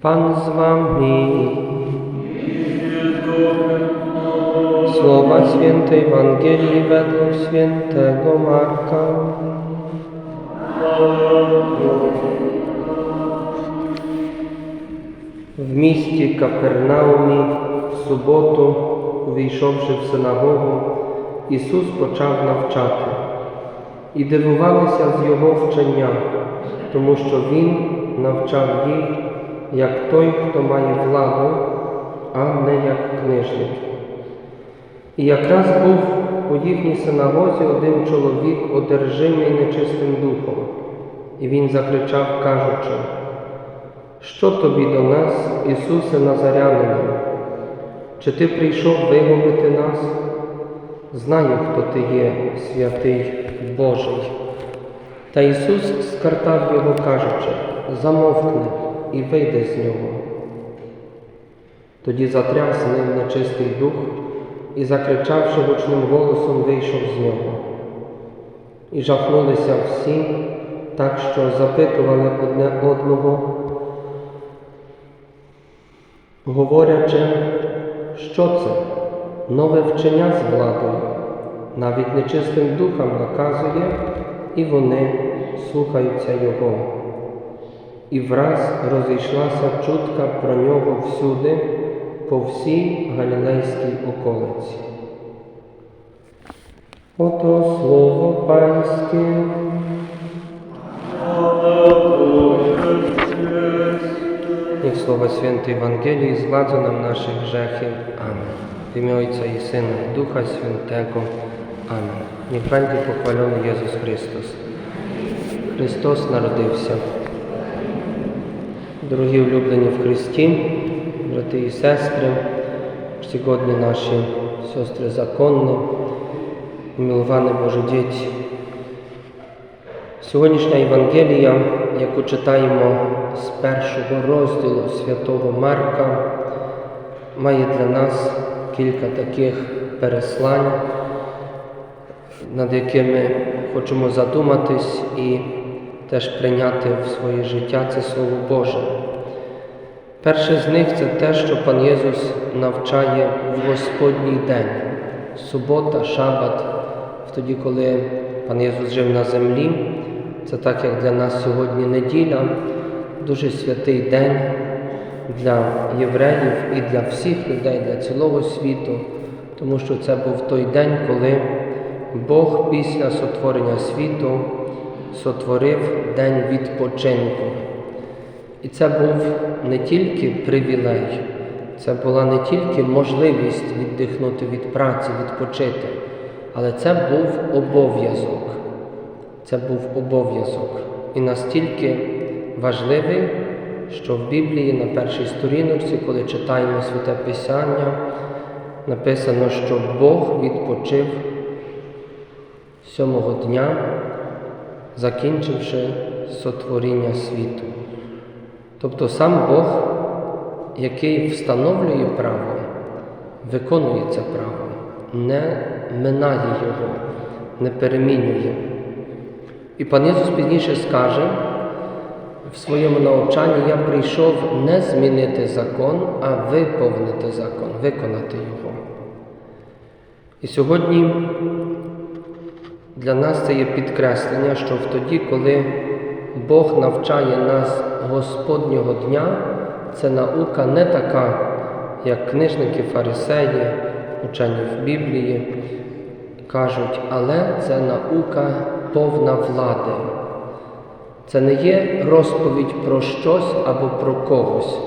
Pan z wami. Słowa Świętej Ewangelii według Świętego Marka. W mісті Капернаумі в суботу, увійшовши в синагогу, Ісус почав навчати. І дивувалися з Його вчення, тому що Він навчав їх, як той, хто має владу, а не як книжник. І якраз був у їхній синагозі один чоловік, одержимий нечистим духом, і він закричав, кажучи, що тобі до нас, Ісусе Назарянина? Чи ти прийшов вигубити нас? Знаю, хто ти є, святий Божий. Та Ісус скартав його, кажучи, замовкни і вийди з нього. Тоді затряс ним нечистий дух і, закричавши гучним голосом, вийшов з нього. І жахнулися всі, так що запитували одне одного, говорячи, що це нове вчення з владою, навіть нечистим духам наказує, і вони слухаються Його. І враз розійшлася чутка про нього всюди, по всій Галілейській околиці. Ото слово Панське. Słowa Świętej Ewangelii zgładzą nam naszych grzechy. Amen. W imię Ojca i Syna i Ducha Świętego. Amen. Niech będzie pochwalony Jezus Chrystus. Христос народився. Дорогі улюблені в Христі, брати і сестри, сьогодні наші сестри законні, умилувані Божі діти. Сьогоднішня Євангелія, яку читаємо з першого розділу святого Марка, має для нас кілька таких переслань, над якими хочемо задуматись і теж прийняти в своє життя це Слово Боже. Перше з них це те, що пан Єсус навчає в Господній день, субота, шабат, тоді, коли пан Єсус жив на землі. Це так, як для нас сьогодні неділя, дуже святий день для євреїв і для всіх людей, для цілого світу, тому що це був той день, коли Бог після сотворення світу сотворив день відпочинку. І це був не тільки привілей, це була не тільки можливість віддихнути від праці, відпочити, але це був обов'язок. Це був обов'язок і настільки важливий, що в Біблії на першій сторіночці, коли читаємо Святе Писання, написано, що Бог відпочив сьомого дня, закінчивши сотворіння світу. Тобто сам Бог, який встановлює право, виконує це право, не минає його, не перемінює. І пан Ісус пізніше скаже в своєму навчанні, я прийшов не змінити закон, а виповнити закон, виконати його. І сьогодні для нас це є підкреслення, що в тоді, коли Бог навчає нас Господнього дня, це наука не така, як книжники, фарисеї, учені в Біблії кажуть, але це наука повна влади. Це не є розповідь про щось або про когось,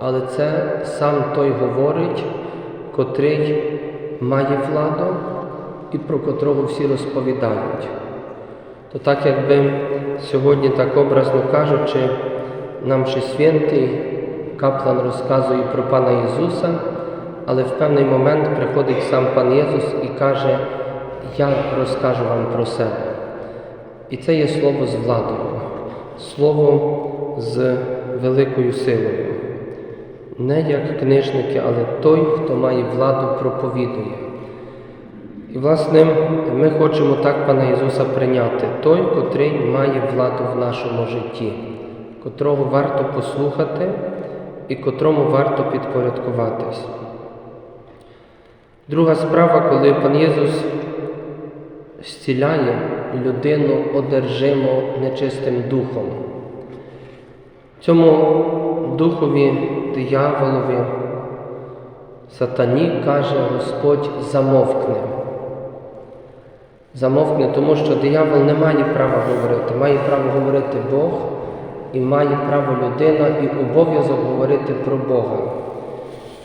але це сам той говорить, котрий має владу і про котрого всі розповідають. То так, якби сьогодні, так образно кажучи, нам ще святий каплан розказує про Пана Ісуса, але в певний момент приходить сам пан Єсус і каже, я розкажу вам про себе. І це є слово з владою, слово з великою силою. Не як книжники, але той, хто має владу, проповідує. І, власне, ми хочемо так Пана Ісуса прийняти, той, котрий має владу в нашому житті, котрого варто послухати і котрому варто підпорядкуватись. Друга справа, коли пан Єсус зціляє людину одержимо нечистим духом. Цьому духові, дияволові, сатані каже Господь замовкне. Замовкне, тому що диявол не має права говорити, має право говорити Бог і має право людина і обов'язок говорити про Бога.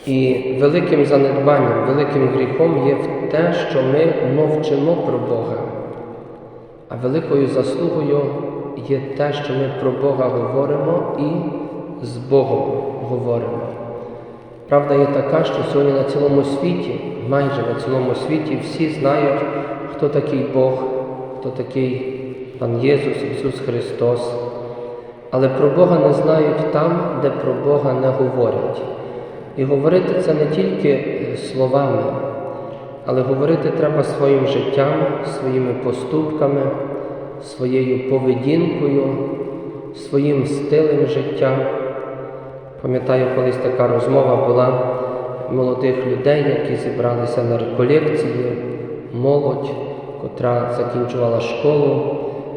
І великим занедбанням, великим гріхом є те, що ми мовчимо про Бога. А великою заслугою є те, що ми про Бога говоримо і з Богом говоримо. Правда є така, що сьогодні на цілому світі, майже на цілому світі, всі знають, хто такий Бог, хто такий Пан Єсус, Ісус Христос. Але про Бога не знають там, де про Бога не говорять. І говорити це не тільки е, словами, але говорити треба своїм життям, своїми поступками, своєю поведінкою, своїм стилем життя. Пам'ятаю, колись така розмова була молодих людей, які зібралися на реколекції, молодь, котра закінчувала школу,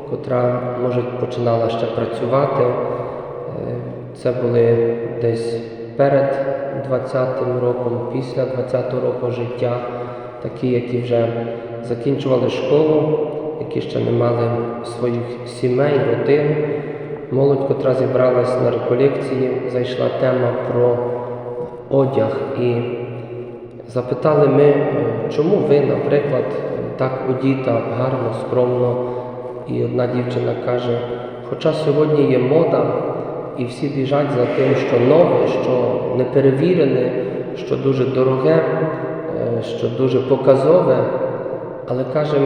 котра, може, починала ще працювати. Е, Це були десь перед 20-м роком, після 20-го року життя, такі, які вже закінчували школу, які ще не мали своїх сімей, родин. Молодь, котра зібралась на реколекції, зайшла тема про одяг. І запитали ми, е, чому ви, наприклад, так одіта гарно, скромно. І одна дівчина каже, хоча сьогодні є мода, і всі біжать за тим, що нове, що неперевірене, що дуже дороге, е, що дуже показове, але каже,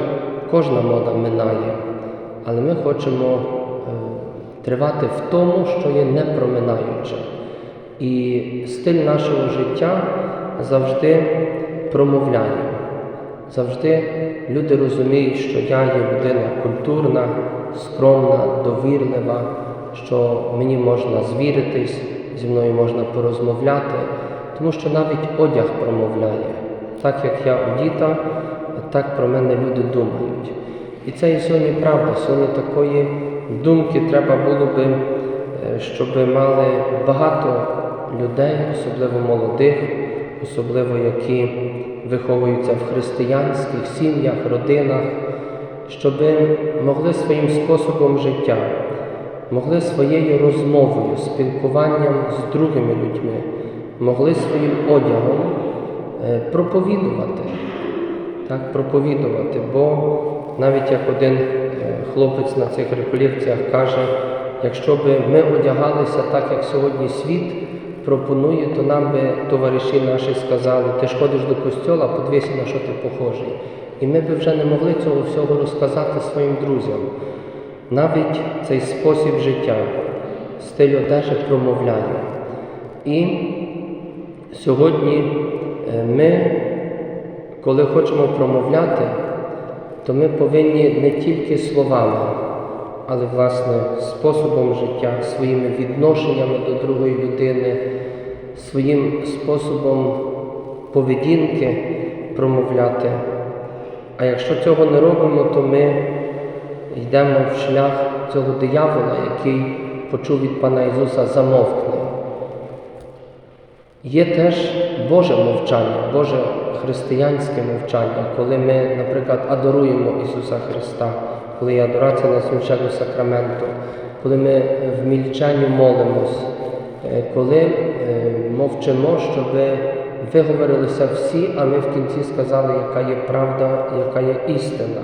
кожна мода минає. Але ми хочемо е, тривати в тому, що є непроминаюче. І стиль нашого життя завжди промовляє. Завжди люди розуміють, що я є людина культурна, скромна, довірлива, що мені можна звіритись, зі мною можна порозмовляти, тому що навіть одяг промовляє. Так як я одіта, так про мене люди думають. І це і сьогодні правда. Сьогодні такої думки треба було би, е, щоб мали багато людей, особливо молодих, особливо які виховуються в християнських сім'ях, родинах, щоб могли своїм способом життя, могли своєю розмовою, спілкуванням з другими людьми, могли своїм одягом е, проповідувати, так, проповідувати. Бо навіть як один е, хлопець на цих реколівціях каже, якщо б ми одягалися так, як сьогодні світ пропонує, то нам би товариші наші сказали, ти ж ходиш до костьола, подивися, на що ти похожий. І ми би вже не могли цього всього розказати своїм друзям. Навіть цей спосіб життя, стиль одежі промовляє. І сьогодні е, ми, коли хочемо промовляти, то ми повинні не тільки словами, але власне способом життя, своїми відношеннями до другої людини, своїм способом поведінки промовляти. А якщо цього не робимо, то ми йдемо в шлях цього диявола, який почув від Пана Ісуса замовкне. Є теж Боже мовчання, Боже християнське мовчання, коли ми, наприклад, адоруємо Ісуса Христа, коли є адорація на священну сакраменту, коли ми в мільчанні молимось, е, коли е, мовчимо, щоб виговорилися всі, а ми в кінці сказали, яка є правда, яка є істина.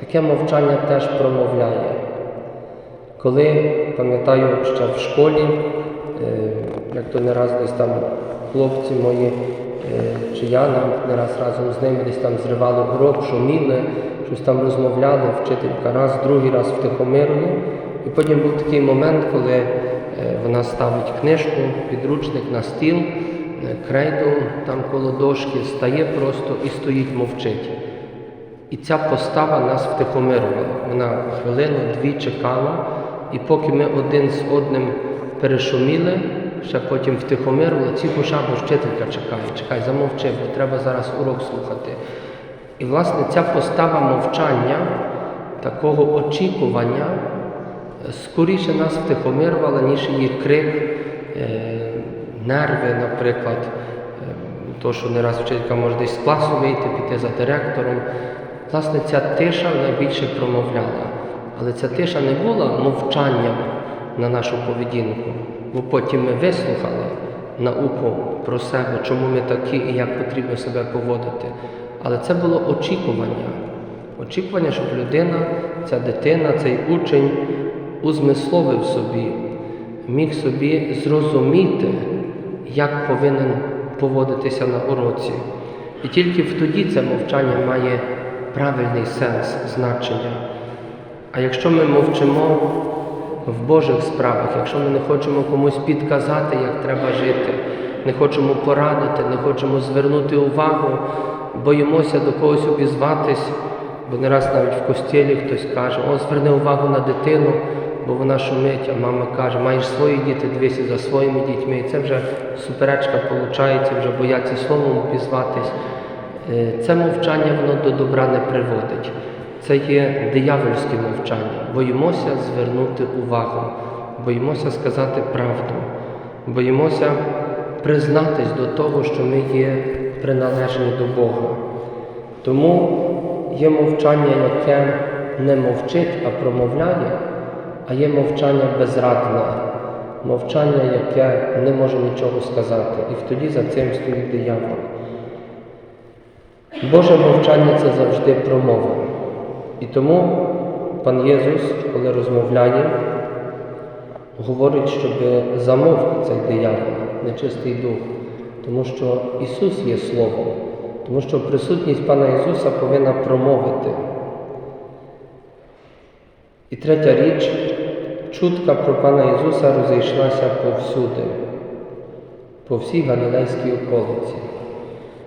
Таке мовчання теж промовляє. Коли, пам'ятаю, ще в школі, е, як то не раз десь там хлопці мої чи я не раз разом з ними десь там зривали урок, шуміли, щось там розмовляли, вчителька раз, другий раз втихомирює. І потім був такий момент, коли е, вона ставить книжку, підручник на стіл, е, крейду там коло дошки, стає просто і стоїть мовчить. І ця постава нас втихомирувала. Вона хвилину-дві чекала, і поки ми один з одним перешуміли, ще потім втихомирували, ці хоча вчителька чекає, чекай, замовчи, бо треба зараз урок слухати. І, власне, ця постава мовчання, такого очікування, е, скоріше нас втихомирувала, ніж її крик, е, нерви, наприклад. Е, То, що не раз вчителька може десь з класу вийти, піти за директором. Власне, ця тиша найбільше промовляла. Але ця тиша не була мовчанням на нашу поведінку, бо потім ми вислухали науку про себе, чому ми такі і як потрібно себе поводити. Але це було очікування. Очікування, щоб людина, ця дитина, цей учень узмисловив собі, міг собі зрозуміти, як повинен поводитися на уроці. І тільки тоді це мовчання має правильний сенс, значення. А якщо ми мовчимо в Божих справах, якщо ми не хочемо комусь підказати, як треба жити, не хочемо порадити, не хочемо звернути увагу, боїмося до когось обізватись, бо не раз навіть в костілі хтось каже, о, зверни увагу на дитину, бо вона шумить, а мама каже, маєш свої діти, дивися за своїми дітьми. І це вже суперечка виходить, вже бояться словом обізватись. Е, Це мовчання воно до добра не приводить. Це є диявольське мовчання. Боїмося звернути увагу, боїмося сказати правду, боїмося признатись до того, що ми є приналежні до Бога. Тому є мовчання, яке не мовчить, а промовляє, а є мовчання безрадне, мовчання, яке не може нічого сказати. І тоді за цим стоїть диявол. Боже мовчання це завжди промова. І тому пан Єсус, коли розмовляє, говорить, щоб замовк цей диявол, нечистий дух, тому що Ісус є Словом, тому що присутність Пана Ісуса повинна промовити. І третя річ, чутка про Пана Ісуса розійшлася повсюди, по всій Галілейській околиці.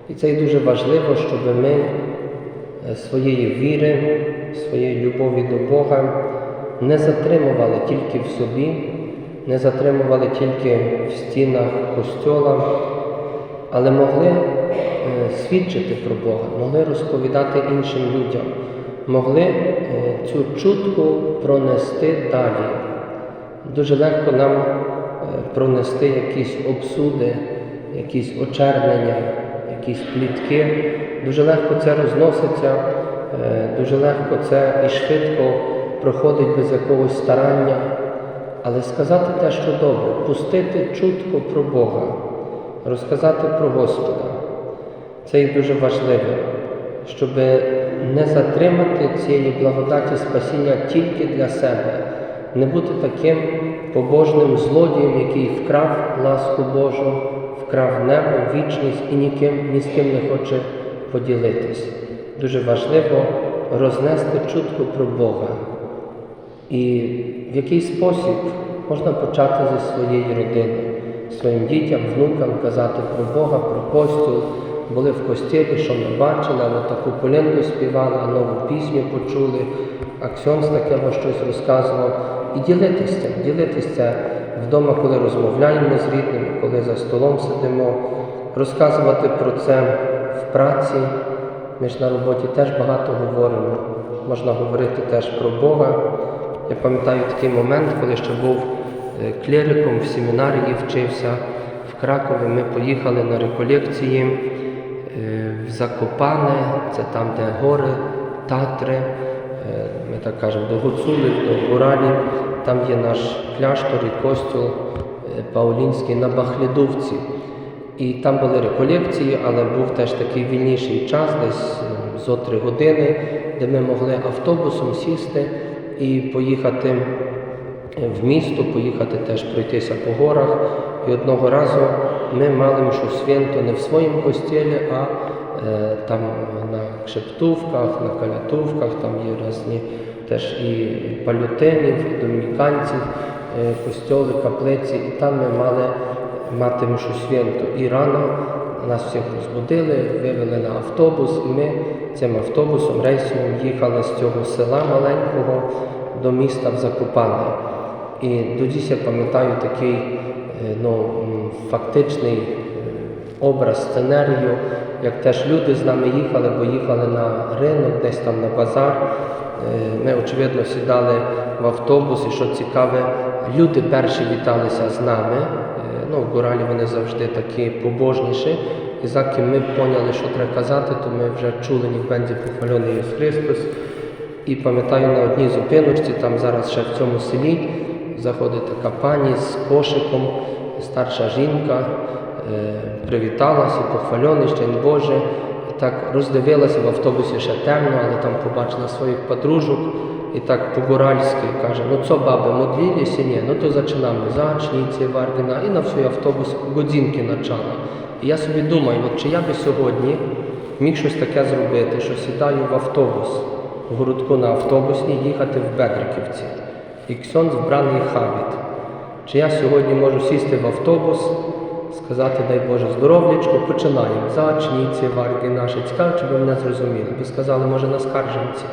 І це дуже важливо, щоб ми е, своєї віри, своєї любові до Бога не затримували тільки в собі, не затримували тільки в стінах костьола, але могли е, свідчити про Бога, могли розповідати іншим людям, могли е, цю чутку пронести далі. Дуже легко нам е, пронести якісь обсуди, якісь очернення, якісь плітки. Дуже легко це розноситься, дуже легко це і швидко проходить без якогось старання. Але сказати те, що добре, пустити чутку про Бога, розказати про Господа. Це і дуже важливо, щоб не затримати цієї благодаті спасіння тільки для себе, не бути таким побожним злодієм, який вкрав ласку Божу, вкрав небо, вічність і ніким, ні з ким не хоче поділитись. Дуже важливо рознести чутку про Бога. І в який спосіб можна почати зі своєї родини, своїм дітям, внукам казати про Бога, про костюл. Були в костілі, що ми бачили, але таку полінку співали, нову пісню почули, а Ксьонс таке вам щось розказував. І ділитися ділитися вдома, коли розмовляємо з рідними, коли за столом сидимо, розказувати про це в праці. Ми ж на роботі теж багато говоримо. Можна говорити теж про Бога. Я пам'ятаю такий момент, коли ще був е, клериком в семінарії вчився в Кракові. Ми поїхали на реколекції е, в Закопане, це там, де гори, Татри, е, ми так кажемо, до Гуцулів, до Уралів. Там є наш кляштор і костюл Паулінський на Бахлідовці. І там були реколекції, але був теж такий вільніший час, десь зо три години, де ми могли автобусом сісти і поїхати в місто, поїхати теж пройтися по горах. І одного разу ми мали мшу свято не в своєму костілі, а е, там на Кшептувках, на Калятувках, там є різні теж і палютинів, і домініканців, е, костьоли, каплиці, і там ми мали мати мшу свято. І рано нас всіх розбудили, вивели на автобус, і ми цим автобусом рейсовим їхали з цього села маленького до міста в Закопане. І тоді я пам'ятаю такий е, ну, фактичний е, образ, сценарію, як теж люди з нами їхали, бо їхали на ринок, десь там на базар. Е, Ми, очевидно, сідали в автобус, і що цікаве, люди перші віталися з нами. Ну, в Горалі вони завжди такі побожніші. І за ким ми поняли, що треба казати, то ми вже чули ні в бенді похвалений Ісус Христос. І пам'ятаю на одній зупиночці, там зараз ще в цьому селі, заходить така пані з кошиком, старша жінка, е, привіталася, похвальоний, ще й Боже. Так роздивилася в автобусі ще темно, але там побачила своїх подружок. І так по-гуральськи каже, ну це баби, модлілися? Ні, ну то зачинаємо зачніці, Варгіна, і на всій автобус годинки начала. І я собі думаю, от чи я би сьогодні міг щось таке зробити, що сідаю в автобус, в городку на автобусі, їхати в Бедриківці. І ксьон вбраний хавіт. Чи я сьогодні можу сісти в автобус, сказати, дай Боже здоров'ячко, починаємо. Зачніці, варги наші. Цікаво, чи ви мене зрозуміли. Ви сказали, може, на Скарженці,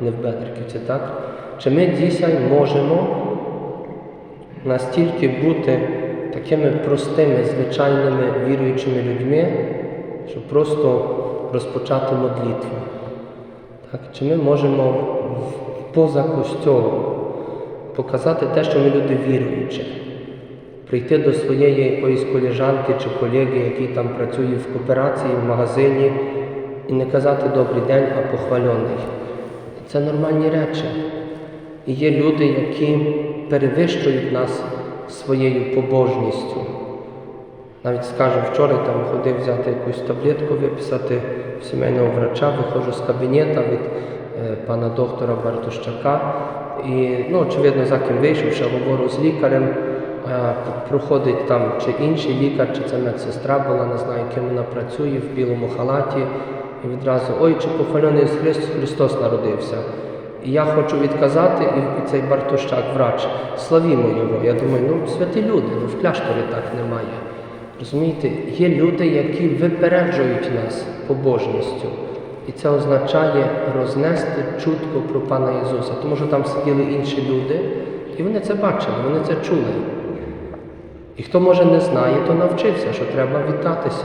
не в Бедриківці, так? Чи ми дійсно можемо настільки бути такими простими, звичайними віруючими людьми, щоб просто розпочати молитву. Так? Чи ми можемо поза костьолом показати те, що ми люди віруючі, прийти до своєї якоїсь коліжанки чи колеги, який там працює в кооперації, в магазині, і не казати добрий день, а похвальоний. Це нормальні речі. І є люди, які перевищують нас своєю побожністю. Навіть скажу, вчора там ходив взяти якусь таблетку, виписати в сімейного врача, виходжу з кабінета від е, пана доктора Бартущака. І, ну, очевидно, за ким вийшов, ще говорю з лікарем. е, Проходить там чи інший лікар, чи це медсестра була, не знаю, ким вона працює в білому халаті. І відразу, ой, чи похвалений Христос, Христос народився. І я хочу відказати, і, цей Бартущак, врач, славімо його. Я думаю, ну святі люди, ну в кляшторі так немає. Розумієте, є люди, які випереджують нас побожністю. І це означає рознести чутко про Пана Ісуса. Тому що там сиділи інші люди, і вони це бачили, вони це чули. І хто може не знає, то навчився, що треба вітатися.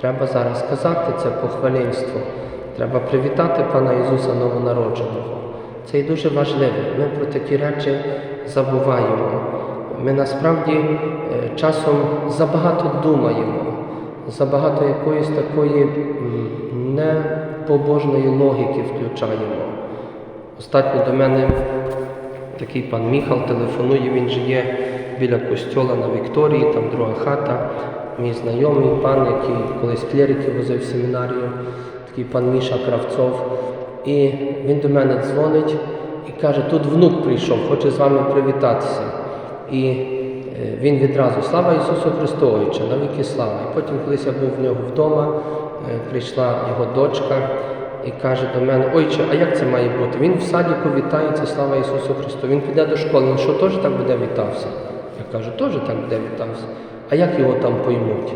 Треба зараз сказати це похвалінство. Треба привітати Пана Ісуса Новонародженого. Це і дуже важливо. Ми про такі речі забуваємо. Ми насправді е, часом забагато думаємо, забагато якоїсь такої непобожної логіки включаємо. Остатньо до мене такий пан Міхал телефонує, він же є біля костьола на Вікторії, там друга хата. Мій знайомий пан, який колись клериків возив в семінарію, такий пан Міша Кравцов. І він до мене дзвонить і каже, тут внук прийшов, хоче з вами привітатися. І е, він відразу слава Ісусу Христу, Отче, навіки слава. І потім, колись я був в нього вдома, е, прийшла його дочка і каже до мене, ойче, а як це має бути? Він в садіку вітається, слава Ісусу Христу. Він піде до школи, він що теж так буде вітався? Я кажу, теж так буде вітався. А як його там поймуть?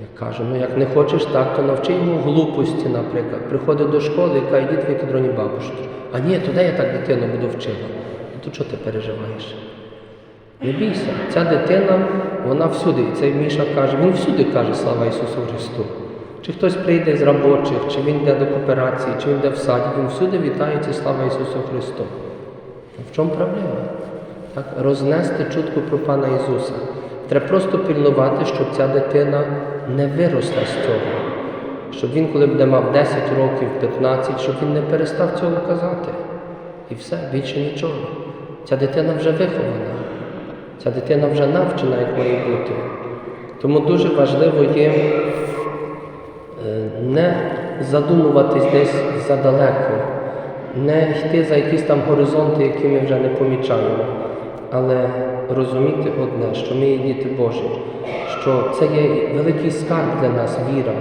Я кажу, ну як не хочеш так, то навчи його глупості, наприклад. Приходить до школи і каже, йдіть ви кідроні бабушки. А ні, туди я так дитину буду вчити. То чого ти переживаєш? Не бійся, ця дитина, вона всюди, і цей Міша каже, він всюди каже слава Ісусу Христу. Чи хтось прийде з робочих, чи він йде до кооперації, чи він йде в саді, він всюди вітається слава Ісусу Христу. В чому проблема? Так? Рознести чутку про Пана Ісуса. Треба просто пильнувати, щоб ця дитина не виросла з цього. Щоб він, коли буде мав 10 років, 15, щоб він не перестав цього казати. І все, більше нічого. Ця дитина вже вихована. Ця дитина вже навчена, як має бути. Тому дуже важливо є е, не задумуватись десь задалеко, не йти за якісь там горизонти, які ми вже не помічаємо, але розуміти одне, що ми є діти Божі, що це є великий скарб для нас віра,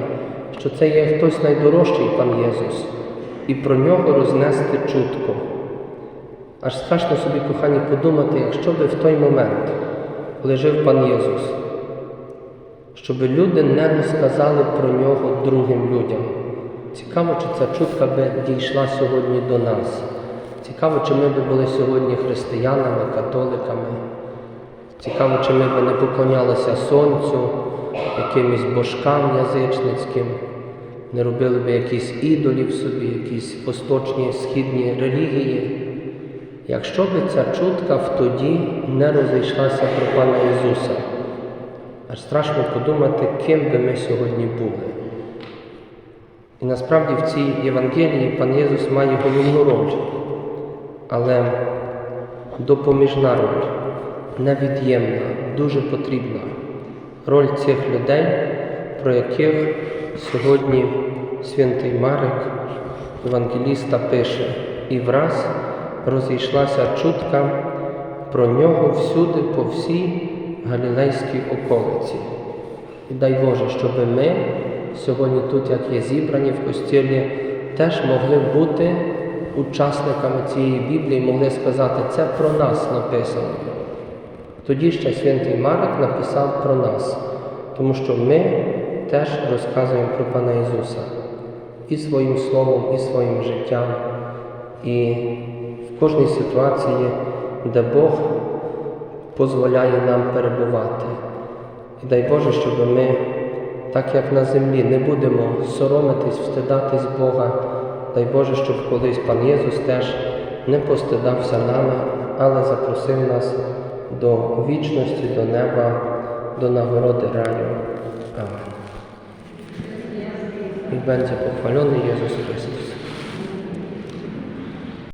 що це є хтось найдорожчий Пан Єсус, і про нього рознести чутко. Аж страшно собі, кохані, подумати, якщо би в той момент, коли жив пан Єсус, щоб люди не розказали про нього другим людям. Цікаво, чи ця чутка би дійшла сьогодні до нас. Цікаво, чи ми би були сьогодні християнами, католиками. Цікаво, чи ми би не поклонялися сонцю, якимось божкам язичницьким, не робили би якісь ідолів собі, якісь восточні східні релігії. Якщо би ця чутка в тоді не розійшлася про Пана Ісуса, аж страшно подумати, ким би ми сьогодні були. І насправді в цій Євангелії пан Єсус має головну роль, але допоміжна роль, невід'ємна, дуже потрібна. Роль цих людей, про яких сьогодні святий Марик, Євангеліста, пише, і враз розійшлася чутка про нього всюди, по всій Галілейській околиці. І дай Боже, щоб ми сьогодні тут, як є зібрані в костілі, теж могли бути учасниками цієї Біблії, могли сказати, це про нас написано. Тоді ще святий Марик написав про нас, тому що ми теж розказуємо про Пана Ісуса і своїм словом, і своїм життям, і в кожній ситуації, де Бог дозволяє нам перебувати. І дай Боже, щоб ми, так як на землі, не будемо соромитись, встидатись Бога. Дай Боже, щоб колись пан Єсус теж не постидався нами, але запросив нас до вічності, до неба, до нагороди раю. Amen. I będzie pochwalony Jezus Chrystus.